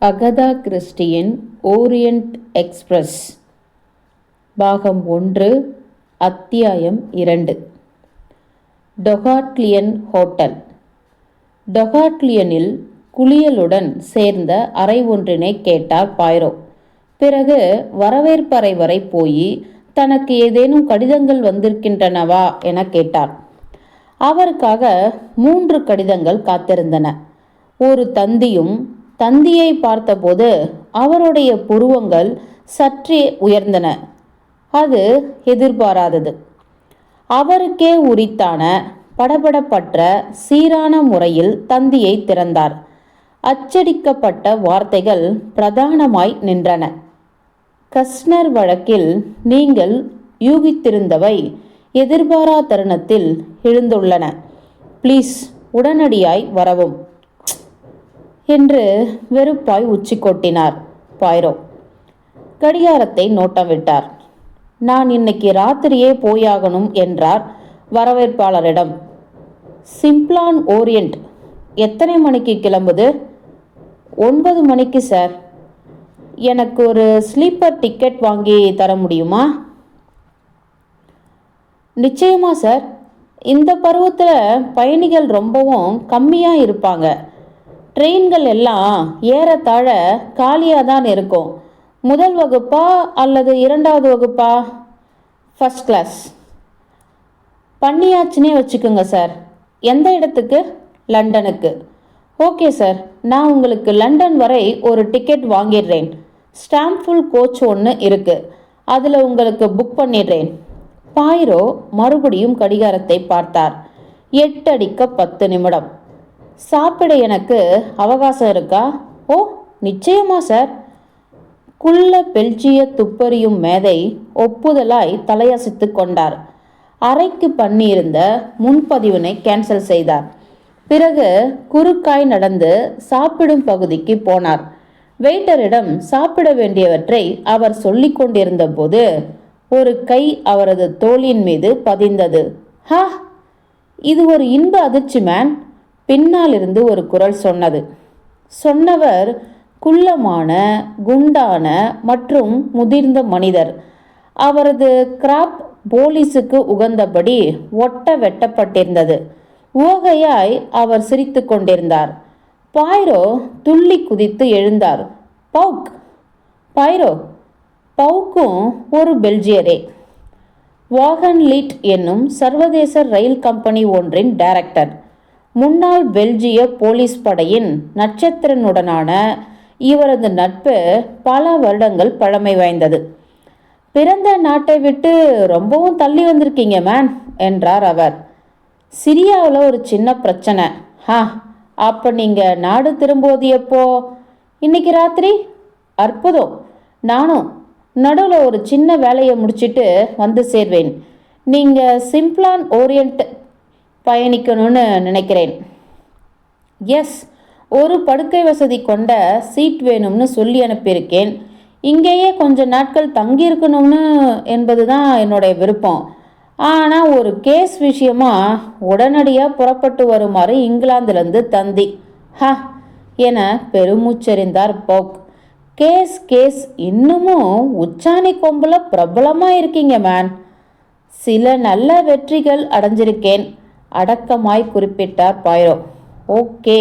Agatha கிறிஸ்டியின் Orient express பாகம் ஒன்று அத்தியாயம் இரண்டு. டொகாட்லியன் ஹோட்டல். டொகாட்லியனில் குளியலுடன் சேர்ந்த அறை ஒன்றினை கேட்டார் பாய்ரோ. பிறகு வரவேற்பறை வரை போய் தனக்கு ஏதேனும் கடிதங்கள் வந்திருக்கின்றனவா? என கேட்டார். அவருக்காக மூன்று கடிதங்கள் காத்திருந்தன. ஒரு தந்தியும் தந்தியை பார்த்தபோது அவருடைய புருவங்கள் சற்றே உயர்ந்தன. அது எதிர்பாராதது. அவருக்கே உரித்தான படபடப்பற்ற சீரான முறையில் தந்தியை திறந்தார். அச்சடிக்கப்பட்ட வார்த்தைகள் பிரதானமாய் நின்றன. கஸ்னர் வழக்கில் நீங்கள் யூகித்திருந்தவை எதிர்பாரா தருணத்தில் எழுந்துள்ளன. ப்ளீஸ் உடனடியாய் வரவும். என்று வெறுப்பாய் உச்சி கொட்டினார் பாய்ரோ. கடிகாரத்தை நோட்டம் விட்டார் நான் இன்னைக்கு ராத்திரியே போயாகணும் என்றார் வரவேற்பாளரிடம். சிம்ப்ளான் ஓரியண்ட் எத்தனை மணிக்கு கிளம்புது? ஒன்பது மணிக்கு சார். எனக்கு ஒரு ஸ்லீப்பர் டிக்கெட் வாங்கி தர முடியுமா? நிச்சயமா சார். இந்த பருவத்தில் பயணிகள் ரொம்பவும் கம்மியாக இருப்பாங்க. ட்ரெயின்கள் எல்லாம் ஏறத்தாழ காலியாக தான் இருக்கும். முதல் வகுப்பா அல்லது இரண்டாவது வகுப்பா? ஃபஸ்ட் கிளாஸ் பண்ணியாச்சுன்னே வச்சுக்கோங்க சார் எந்த இடத்துக்கு? லண்டனுக்கு. ஓகே சார் நான் உங்களுக்கு லண்டன் வரை ஒரு டிக்கெட் வாங்கிடுறேன். ஸ்டாம்ஃபுல் கோச் ஒன்று இருக்குது அதில் உங்களுக்கு புக் பண்ணிடுறேன். பாயிரோ மறுபடியும் கடிகாரத்தை பார்த்தார். எட்டடிக்க பத்து நிமிடம். சாப்பிட எனக்கு அவகாசம் இருக்கா? ஓ நிச்சயமா சார். குள்ள பெல்ஜிய துப்பறியும் மேதை ஒப்புதலாய் தலையசைத்து கொண்டார். அறைக்கு பண்ணியிருந்த முன்பதிவினை கேன்சல் செய்தார். பிறகு குறுக்காய் நடந்து சாப்பிடும் பகுதிக்கு போனார். வெயிட்டரிடம் சாப்பிட வேண்டியவற்றை அவர் சொல்லிக் கொண்டிருந்த போது ஒரு கை அவரது தோளின் மீது பதிந்தது. ஹா! இது ஒரு இன்ப அதிர்ச்சி மேன். பின்னால் இருந்து ஒரு குரல் சொன்னது. சொன்னவர் குள்ளமான குண்டான மற்றும் முதிர்ந்த மனிதர். அவரது கிராப் போலீஸுக்கு உகந்தபடி ஒட்ட வெட்டப்பட்டிருந்தது. ஓகையாய் அவர் சிரித்து கொண்டிருந்தார். பாய்ரோ துள்ளி குதித்து எழுந்தார். பவுக்! பைரோ பவுக்கும் ஒரு பெல்ஜியரே. வாகன் லீட் என்னும் சர்வதேச ரயில் கம்பெனி ஒன்றின் டைரக்டர். முன்னாள் பெல்ஜிய போலீஸ் படையின் நட்சத்திரனுடனான இவரது நட்பு பல வருடங்கள் பழமை வாய்ந்தது. பிறந்த நாட்டை விட்டு ரொம்பவும் தள்ளி வந்திருக்கீங்க மேன் என்றார் அவர். சிரியாவில் ஒரு சின்ன பிரச்சனை. ஹா அப்போ நீங்கள் நாடு திரும்புவது எப்போ இன்னைக்கு ராத்திரி? அற்புதம். நானும் நடுவில் ஒரு சின்ன வேலையை முடிச்சிட்டு வந்து சேர்வேன். நீங்கள் சிம்ப்ளான் ஓரியண்ட் பயணிக்கணும்னு நினைக்கிறேன். எஸ் ஒரு படுக்கை வசதி கொண்ட சீட் வேணும்னு சொல்லி அனுப்பியிருக்கேன். இங்கேயே கொஞ்ச நாட்கள் தங்கியிருக்கணும்னு என்பது தான் என்னுடைய விருப்பம். ஆனால் ஒரு கேஸ் விஷயமா உடனடியாக புறப்பட்டு வருமாறு இங்கிலாந்துலேருந்து தந்தி. ஹ என பெருமூச்சறிந்தார் போக். கேஸ் கேஸ் இன்னமும் உச்சாணி கொம்பில் பிரபலமாக இருக்கீங்க மேன். சில நல்ல வெற்றிகள் அடைஞ்சிருக்கேன். அடக்கமாய் குறிப்பிட்டார் பாய்ரோ. ஓகே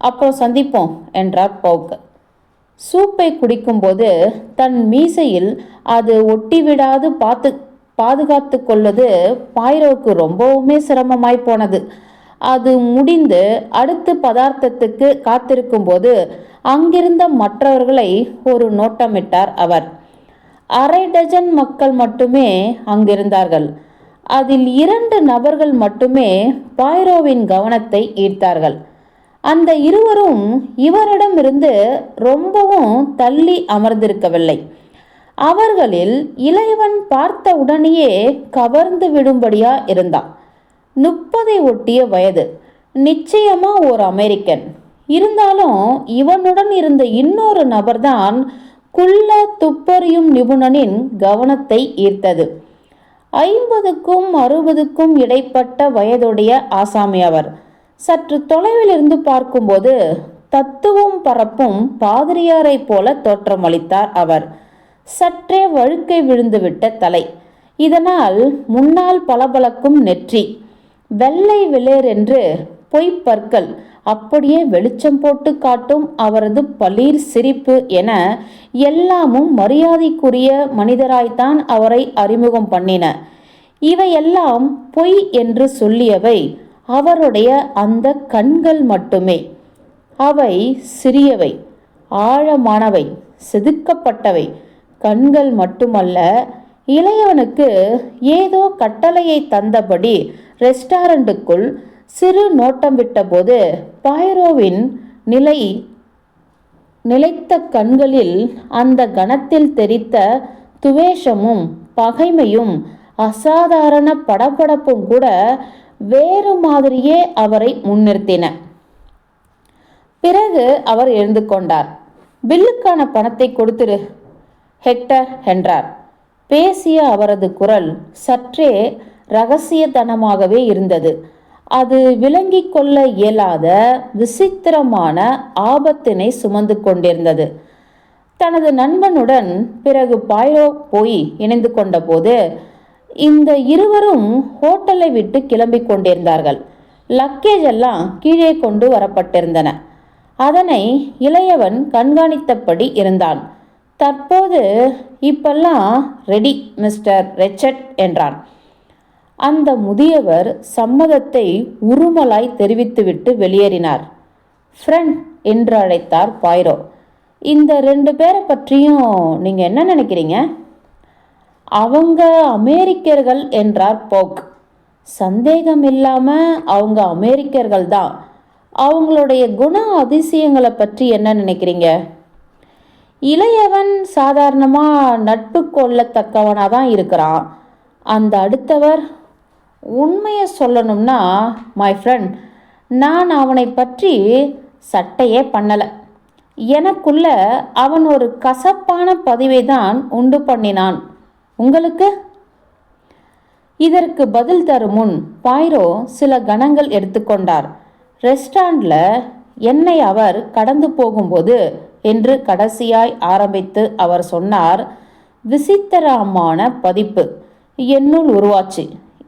அப்புறம் சந்திப்போம் என்றார் போக் சூப்பை குடிக்கும்போது தன் மீசையில் அது ஒட்டிவிடாது பார்த்து பாதுகாத்து கொள்வது பாய்ரோவுக்கு ரொம்பவுமே சிரமமாய் போனது. அது முடிந்து அடுத்து பதார்த்தத்துக்கு காத்திருக்கும்போது அங்கிருந்த மற்றவர்களை ஒரு நோட்டமிட்டார் அவர். அரை டஜன் மக்கள் மட்டுமே அங்கிருந்தார்கள். அதில் இரண்டு நபர்கள் மட்டுமே பாய்ரோவின் கவனத்தை ஈர்த்தார்கள். அந்த இருவரும் இவரிடமிருந்து ரொம்பவும் தள்ளி அமர்ந்திருக்கவில்லை. அவர்களில் இளையவன் பார்த்த உடனேயே கவர்ந்து விடும்படியா இருந்தான். முப்பதை ஒட்டிய வயது. நிச்சயமா ஒரு அமெரிக்கன். இருந்தாலும் இவனுடன் இருந்த இன்னொரு நபர்தான் குள்ள துப்பறியும் நிபுணனின் கவனத்தை ஈர்த்தது. ஐம்பதுக்கும் அறுபதுக்கும் இடைப்பட்ட வயதுடைய ஆசாமி அவர். சற்று தொலைவில் இருந்து பார்க்கும்போது தத்துவம் பரப்பும் பாதிரியாரைப் போல தோற்றமளித்தார் அவர். சற்றே வழுக்கை விழுந்துவிட்ட தலை. இதனால் முன்னால் பளபளக்கும் நெற்றி. வெள்ளை வெளிரென்று பொய்ப்பற்கள் அப்படியே வெளிச்சம் போட்டு காட்டும் அவரது பளிர் சிரிப்பு என எல்லாமும் மரியாதைக்குரிய மனிதராய்த்தான் அவரை அறிமுகம் பண்ணின. இவையெல்லாம் பொய் என்று சொல்லியவை அவருடைய அந்த கண்கள் மட்டுமே. அவை சிறியவை ஆழமானவை செதுக்கப்பட்டவை. கண்கள் மட்டுமல்ல இளையவனுக்கு ஏதோ கட்டளையை தந்தபடி ரெஸ்டாரண்ட்டுக்குள் சிறு நோட்டம் விட்டபோது பாயரோவின் நிலை நிலைத்த கண்களில் அந்த கணத்தில் தெரித்த துவேஷமும் பகைமையும் அசாதாரண படபடப்பும் கூட வேறு மாதிரியே அவரை முன்னிறுத்தின. பிறகு அவர் எழுந்து கொண்டார். பில்லுக்கான பணத்தை கொடுத்துரு ஹெக்டர் என்றார். பேசிய அவரது குரல் சற்றே ரகசியத்தனமாகவே இருந்தது. அது விளங்கிக் கொள்ள இயலாத விசித்திரமான ஆபத்தினை சுமந்து கொண்டிருந்தது. தனது நண்பனுடன் பிறகு பாயோ போய் இணைந்து கொண்டபோது இந்த இருவரும் ஹோட்டலை விட்டு கிளம்பிக் கொண்டிருந்தார்கள். லக்கேஜ் எல்லாம் கீழே கொண்டு வரப்பட்டிருந்தன. அதனை இளையவன் கண்காணித்தபடி இருந்தான். தற்போது இப்பெல்லாம் ரெடி மிஸ்டர் ரெச்சட் என்றான். அந்த முதியவர் சம்மதத்தை உருமலாய் தெரிவித்துவிட்டு வெளியேறினார். ஃப்ரெண்ட் என்று அழைத்தார் பாய்ரோ. இந்த ரெண்டு பேரை பற்றியும் நீங்கள் என்ன நினைக்கிறீங்க? அவங்க அமெரிக்கர்கள் என்றார் போக். சந்தேகம் இல்லாமல் அவங்க அமெரிக்கர்கள் தான். அவங்களுடைய குண அதிசயங்களை பற்றி என்ன நினைக்கிறீங்க? இளையவன் சாதாரணமாக நட்பு கொள்ளத்தக்கவனாக தான் இருக்கிறான். அந்த அடுத்தவர் உண்மையை சொல்லணும்னா மை ஃப்ரெண்ட் நான் அவனை பற்றி சட்டையே பண்ணலை. எனக்குள்ள அவன் ஒரு கசப்பான பதிவை தான் உண்டு பண்ணினான். உங்களுக்கு? இதற்கு பதில் தரும் முன் பாய்ரோ சில கணங்கள் எடுத்துக்கொண்டார் ரெஸ்டாரண்டில் என்னை அவர் கடந்து போகும்போது என்று கடைசியாய் ஆரம்பித்து அவர் சொன்னார் விசித்திரமான பதிப்பு என்னுள் உருவாச்சு.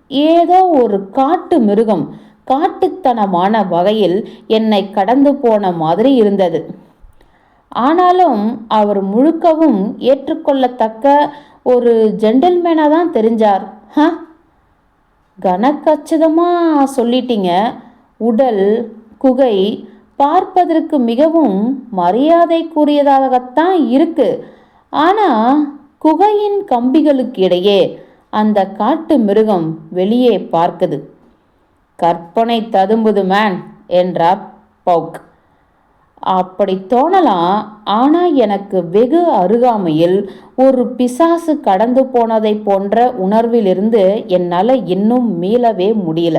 ஏதோ ஒரு காட்டு மிருகம் காட்டுத்தனமான வகையில் என்னை கடந்து போன மாதிரி இருந்தது. ஆனாலும் அவர் முழுக்கவும் ஏற்றுக்கொள்ளத்தக்க ஒரு ஜென்டில்மேனாக தான் தெரிஞ்சார். ஹ? கனக்கச்சிதமாக சொல்லிட்டீங்க. உடல் குகை பார்ப்பதற்கு மிகவும் மரியாதைக்குரியதாகத்தான் இருக்கு. ஆனால் குகையின் கம்பிகளுக்கு இடையே அந்த காட்டு மிருகம் வெளியே பார்க்குது. கற்பனை ததும்புது மேன் என்றார் பவுக் அப்படி தோணலாம் ஆனால் எனக்கு வெகு அருகாமையில் ஒரு பிசாசு கடந்து போனதை போன்ற உணர்விலிருந்து என்னால் இன்னும் மீளவே முடியல.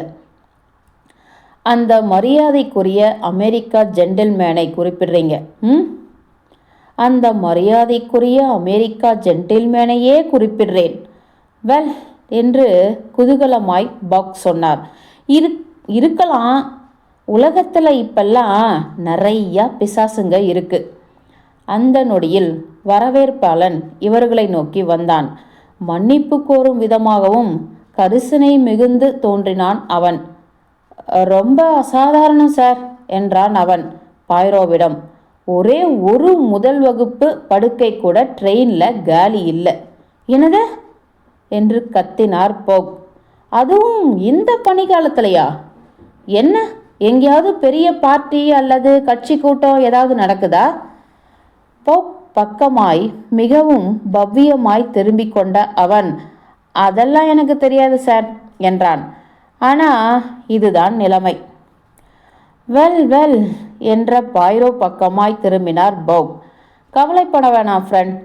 அந்த மரியாதைக்குரிய அமெரிக்கா ஜென்டில்மேனை குறிப்பிடுறீங்க. ம்? அந்த மரியாதைக்குரிய அமெரிக்கா ஜென்டில்மேனையே குறிப்பிடுறேன். வெல் என்று குதூகலமாய் பாக் சொன்னார். இரு இருக்கலாம் உலகத்தில் இப்பெல்லாம் நிறையா பிசாசுங்க இருக்கு. அந்த நொடியில் வரவேற்பாளன் இவர்களை நோக்கி வந்தான். மன்னிப்பு கோரும் விதமாகவும் கரிசனை மிகுந்து தோன்றினான் அவன். ரொம்ப அசாதாரணம் சார் என்றான் அவன் பாய்ரோவிடம். ஒரே ஒரு முதல் வகுப்பு படுக்கை கூட ட்ரெயினில் காலி இல்லை. என்னது? என்று கத்தினார் போக். அதுவும் இந்த பனிக்காலத்திலையா? என்ன? எங்கேயாவது பெரிய பார்ட்டி அல்லது கட்சி கூட்டம் ஏதாவது நடக்குதா? போக் பக்கமாய் மிகவும் பவ்யமாய் திரும்பிக் கொண்ட அவன் அதெல்லாம் எனக்கு தெரியாது சார் என்றான். ஆனால் இதுதான் நிலைமை. வெல் வெல் என்ற பாய்ரோ பக்கமாய் திரும்பினார் பௌக். கவலைப்பட வேணாம் ஃப்ரெண்ட்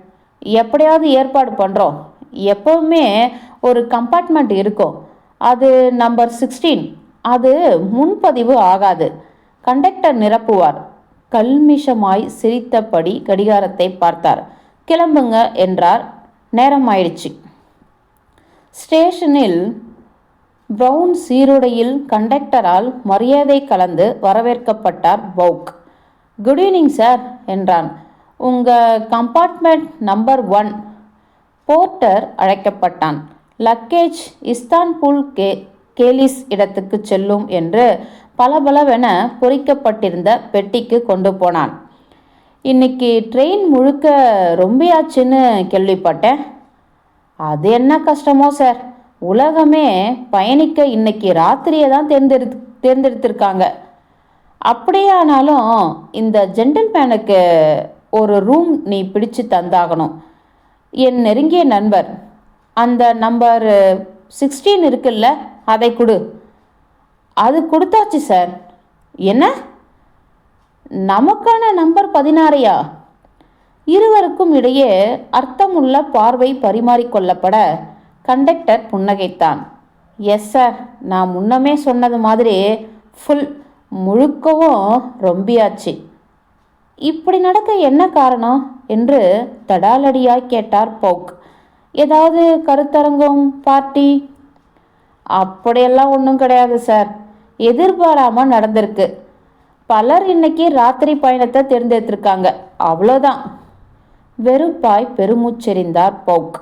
எப்படியாவது ஏற்பாடு பண்ணுறோம் எப்பவுமே ஒரு கம்பார்ட்மெண்ட் இருக்கும் அது நம்பர் சிக்ஸ்டீன் அது முன்பதிவு ஆகாது. கண்டக்டர் நிரப்புவார். கல்மிஷமாய் சிரித்தபடி கடிகாரத்தை பார்த்தார். கிளம்புங்க என்றார். நேரம் ஆயிடுச்சு ஸ்டேஷனில் பிரவுன் சீருடையில் கண்டக்டரால் மரியாதை கலந்து வரவேற்கப்பட்டார் பவுக். குட் ஈவினிங் சார் என்றான். உங்கள் கம்பார்ட்மெண்ட் நம்பர் ஒன் போர்ட்டர் அழைக்கப்பட்டான். லக்கேஜ் இஸ்தான்புல் கே கேலிஸ் இடத்துக்கு செல்லும் என்று பளபளவென பொறிக்கப்பட்டிருந்த பெட்டிக்கு கொண்டு போனான். இன்னைக்கு ட்ரெயின் முழுக்க ரொம்பியாச்சுன்னு கேள்விப்பட்டேன். அது என்ன கஷ்டமோ சார். உலகமே பயணிக்க இன்னைக்கு ராத்திரியை தான் தேர்ந்தெடுத்து தேர்ந்தெடுத்திருக்காங்க. அப்படியானாலும் இந்த ஜென்டில்மேனுக்கு ஒரு ரூம் நீ பிடிச்சு தந்தாகணும். என் நெருங்கிய நண்பர் அந்த நம்பர் சிக்ஸ்டீன் இருக்குல்ல அதை கொடு. அது கொடுத்தாச்சு சார் என்ன? நமக்கான நம்பர் பதினாறையா? இருவருக்கும் இடையே அர்த்தமுள்ள பார்வை பரிமாறிக்கொள்ளப்பட கண்டக்டர் புன்னகைத்தான். எஸ் சார் நான் முன்னமே சொன்னது மாதிரி ஃபுல் முழுக்கவும் ரொம்பியாச்சு. இப்படி நடக்க என்ன காரணம்? என்று தடாலடியாய் கேட்டார் போக். ஏதாவது கருத்தரங்கம் பார்ட்டி? அப்படியெல்லாம் ஒன்றும் கிடையாது சார். எதிர்பாராமல் நடந்திருக்கு. பலர் இன்னைக்கு ராத்திரி பயணத்தை தேர்ந்தெடுத்திருக்காங்க. அவ்வளோதான். வெறுப்பாய் பெருமூச்செறிந்தார் பவுக்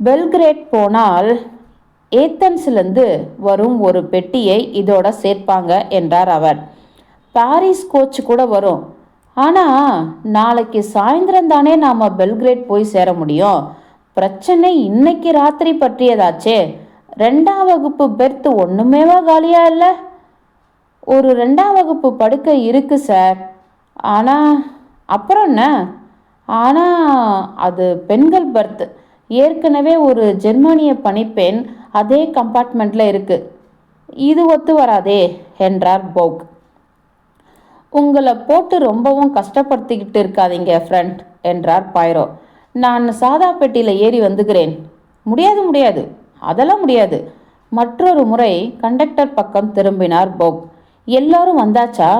பெல்கிரேட் போனால் ஏத்தன்ஸ்லேருந்து வரும் ஒரு பெட்டியை இதோட சேர்ப்பாங்க என்றார் அவர். பாரிஸ் கோச் கூட வரும். ஆனால் நாளைக்கு சாயந்தரம் தானே நாம் பெல்கிரேட் போய் சேர முடியும். பிரச்சனை இன்னைக்கு ராத்திரி பற்றியதாச்சே. ரெண்டாம் வகுப்பு பெர்த் ஒன்றுமேவா காலியாக இல்லை? ஒரு ரெண்டாம் வகுப்பு படுக்கை இருக்கு சார். ஆனால் அப்புறம் என்ன? ஆனால் அது பெண்கள் பர்த். ஏற்கனவே ஒரு ஜெர்மானிய பணிப்பெண் அதே கம்பார்ட்மெண்ட்டில் இருக்கு. இது ஒத்து வராதே என்றார் போக். உங்களை போட்டு ரொம்பவும் கஷ்டப்படுத்திக்கிட்டு இருக்காதீங்க ஃப்ரெண்ட் என்றார் பைரோ நான் சாதா பெட்டியில் ஏறி வந்துக்கிறேன் முடியாது முடியாது. அதெல்லாம் முடியாது. மற்றொரு முறை கண்டக்டர் பக்கம் திரும்பினார் போப். எல்லாரும் வந்தாச்சா?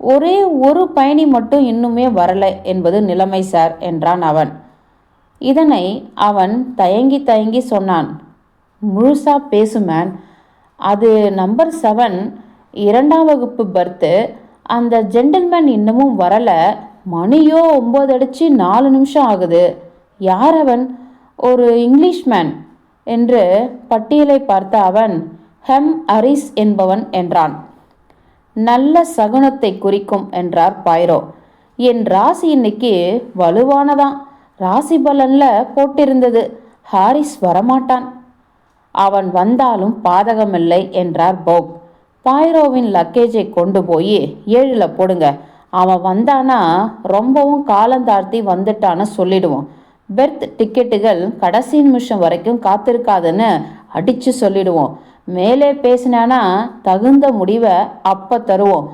ஒரே ஒரு பயணி மட்டும் இன்னுமே வரலை என்பது நிலைமை சார் என்றான் அவன். இதனை அவன் தயங்கி தயங்கி சொன்னான். முழுசா பேசுமேன் அது நம்பர் செவன் இரண்டாம் வகுப்பு பர்த்து அந்த ஜென்டில்மேன் இன்னமும் வரல. மணியோ ஒம்பது அடிச்சு நாலு நிமிஷம் ஆகுது. யார் அவன்? ஒரு இங்கிலீஷ்மேன் என்று பட்டியலை பார்த்த அவன் ஹெம் அரிஸ் என்பவன் என்றான். நல்ல சகுனத்தை குறிக்கும் என்றார் பைரோ என் ராசி இன்னைக்கு வலுவானதான் ராசி பலனில் போட்டிருந்தது. ஹாரிஸ் வரமாட்டான். அவன் வந்தாலும் பாதகமில்லை என்றார் போக். பாய்ரோவின் லக்கேஜை கொண்டு போய் ஏழில் போடுங்க. அவன் வந்தானா ரொம்பவும் காலந்தாழ்த்தி வந்துட்டான்னு சொல்லிடுவோம். பெர்த் டிக்கெட்டுகள் கடைசி நிமிஷம் வரைக்கும் காத்திருக்காதுன்னு அடித்து சொல்லிடுவோம். மேலே பேசினானா தகுந்த முடிவை அப்போ தருவோம்.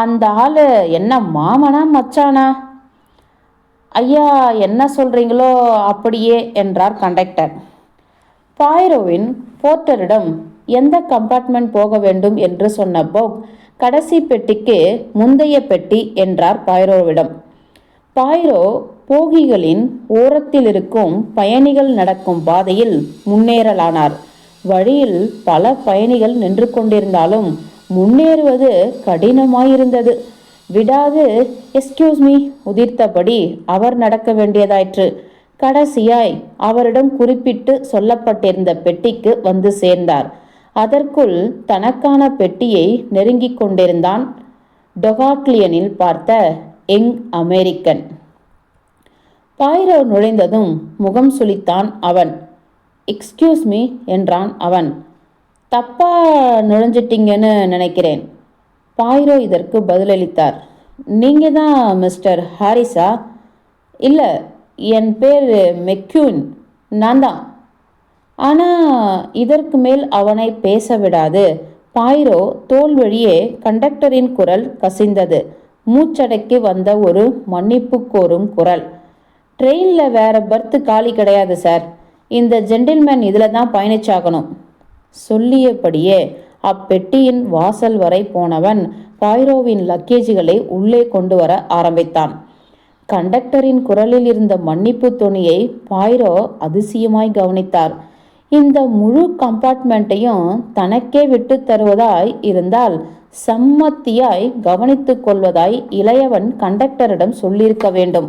அந்த ஆள் என்ன மாமனா மச்சானா? ஐயா என்ன சொல்கிறீங்களோ அப்படியே என்றார் கண்டக்டர் பாய்ரோவின் போர்ட்டரிடம் எந்த கம்பார்ட்மெண்ட் போக வேண்டும் என்று சொன்ன போக் கடைசி பெட்டிக்கு முந்தைய பெட்டி என்றார் பாய்ரோவிடம். பாய்ரோ போகிகளின் ஓரத்தில் இருக்கும் பயணிகள் நடக்கும் பாதையில் முன்னேறலானார். வழியில் பல பயணிகள் நின்று கொண்டிருந்தாலும் முன்னேறுவது கடினமாயிருந்தது. விடாது எஸ்கியூஸ் மீ உதிர்த்தபடி அவர் நடக்க வேண்டியதாயிற்று. கடைசியாய் அவரிடம் குறிப்பிட்டு சொல்லப்பட்டிருந்த பெட்டிக்கு வந்து சேர்ந்தார். அதற்குள் தனக்கான பெட்டியை நெருங்கிக் கொண்டிருந்தான் டொகாக்லியனில் பார்த்த எங் அமெரிக்கன். பாயிரோ நுழைந்ததும் முகம் சுளித்தான் அவன். எக்ஸ்கியூஸ் மீ என்றான் அவன். தப்பா நுழைஞ்சிட்டிங்கன்னு நினைக்கிறேன். பாயிரோ இதற்கு பதிலளித்தார். நீங்கள் தான் மிஸ்டர் ஹாரிஸா? இல்லை என் பேர் மெக்யூன். நான் தான். ஆனால் இதற்கு மேல் அவனை பேச விடாது பாயிரோ தோல் வழியே கண்டக்டரின் குரல் கசிந்தது. மூச்சடைக்கு வந்த ஒரு மன்னிப்பு கோரும் குரல். ட்ரெயினில் வேற பர்த் காலி கிடையாது சார் இந்த ஜென்டில்மேன் இதில் தான் பயணிச்சாகணும். சொல்லியபடியே அப்பெட்டியின் வாசல் வரை போனவன் பாய்ரோவின் லக்கேஜுகளை உள்ளே கொண்டு வர ஆரம்பித்தான். கண்டக்டரின் குரலில் இருந்த மன்னிப்பு துணியை பாய்ரோ அதிசயமாய் கவனித்தார். இந்த முழு கம்பார்ட்மெண்ட்டையும் தனக்கே விட்டு தருவதாய் இருந்தால் சம்மத்தியாய் கவனித்து கொள்வதாய் இளையவன் கண்டக்டரிடம் சொல்லியிருக்க வேண்டும்.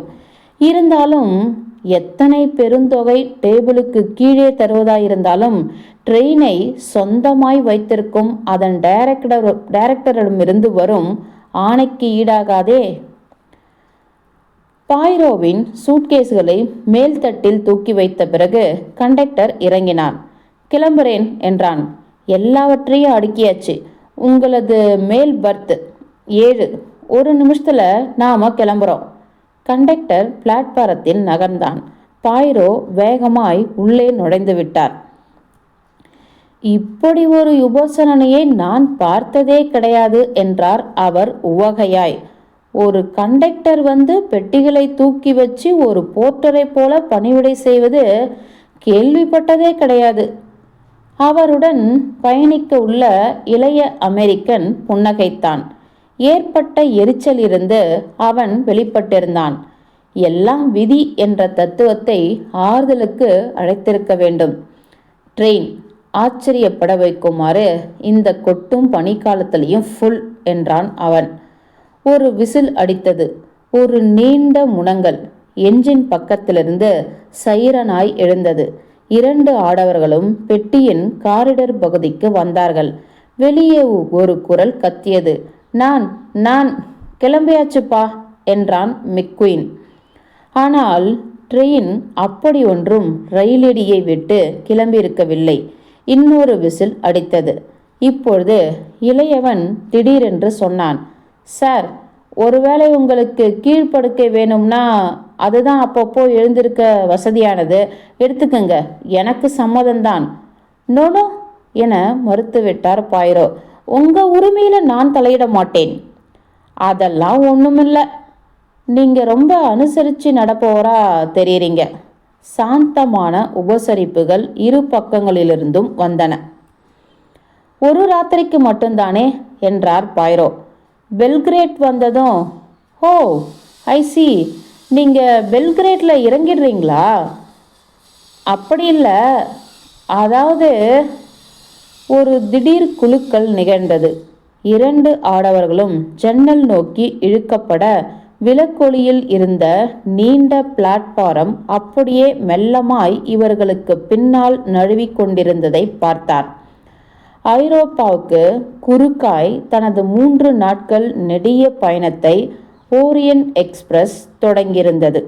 இருந்தாலும் எத்தனை பெருந்தொகை டேபிளுக்கு கீழே தருவதாயிருந்தாலும் ட்ரெயினை சொந்தமாய் வைத்திருக்கும் அதன் டைரக்டர் டைரக்டரிடமிருந்து வரும் ஆணைக்கு ஈடாகாதே பாய்ரோவின் சூட்கேஸ்களை மேல்தட்டில் தூக்கி வைத்த பிறகு கண்டக்டர் இறங்கினான். கிளம்புறேன் என்றான். எல்லாவற்றையும் அடுக்கியாச்சு. உங்களது மேல் பர்த் ஏழு. ஒரு நிமிஷத்தில் நாம் கிளம்புறோம். கண்டக்டர் பிளாட்பாரத்தில் நகர்ந்தான். பாய்ரோ வேகமாய் உள்ளே நுழைந்து விட்டார். இப்படி ஒரு யுபோசனையை நான் பார்த்ததே கிடையாது என்றார் அவர் உவகையாய். ஒரு கண்டக்டர் வந்து பெட்டிகளை தூக்கி வச்சு ஒரு போர்ட்டரை போல பணிவிடை செய்வது கேள்விப்பட்டதே கிடையாது. அவருடன் பயணிக்க உள்ள இளைய அமெரிக்கன் புன்னகைத்தான். ஏற்பட்ட எரிச்சலிருந்து அவன் வெளிப்பட்டிருந்தான். எல்லாம் விதி என்ற தத்துவத்தை ஆறுதலுக்கு அழைத்திருக்க வேண்டும். ட்ரெயின் ஆச்சரியப்பட வைக்குமாறு இந்த கொட்டும் பனிக்காலத்திலையும் ஃபுல் என்றான் அவன். ஒரு விசில் அடித்தது. ஒரு நீண்ட முனங்கல் என்ஜின் பக்கத்திலிருந்து சைரனாய் எழுந்தது. இரண்டு ஆடவர்களும் பெட்டியின் காரிடர் பகுதிக்கு வந்தார்கள். வெளியே ஒரு குரல் கத்தியது. நான் நான் கிளம்பியாச்சுப்பா என்றான் மிக்குயின் ஆனால் ட்ரெயின் அப்படி ஒன்றும் ரயிலடியை விட்டு கிளம்பியிருக்கவில்லை. இன்னொரு விசில் அடித்தது. இப்பொழுது இளையவன் திடீரென்று சொன்னான். சார் ஒருவேளை உங்களுக்கு கீழ்ப்படுக்கை வேணும்னா அதுதான் அப்பப்போ எழுந்திருக்க வசதியானது. எடுத்துக்கங்க. எனக்கு சம்மதம்தான். நோனோ என மறுத்துவிட்டார் பாயிரோ. உங்க உரிமையில நான் தலையிட மாட்டேன். அதெல்லாம் ஒன்றுமில்லை நீங்க ரொம்ப அனுசரிச்சு நடப்பவரா தெரியுறீங்க. சாந்தமான உபசரிப்புகள் இரு பக்கங்களிலிருந்தும் வந்தன. ஒரு ராத்திரிக்கு மட்டும்தானே என்றார் பாய்ரோ. பெல்கிரேட் வந்ததும் ஓ ஐ சி நீங்கள் பெல்கிரேட்டில் இறங்கிடுறீங்களா? அப்படி இல்லை. அதாவது ஒரு திடீர் குழுக்கள் நிகழ்ந்தது. இரண்டு ஆடவர்களும் ஜன்னல் நோக்கி இழுக்கப்பட விலக்கொளியில் இருந்த நீண்ட பிளாட்பாரம் அப்படியே மெல்லமாய் இவர்களுக்கு பின்னால் நழுவிக் கொண்டிருந்ததை பார்த்தார். ஐரோப்பாவுக்கு குறுக்காய் தனது மூன்று நாட்கள் நெடிய பயணத்தை ஓரியன் எக்ஸ்பிரஸ் தொடங்கியிருந்தது.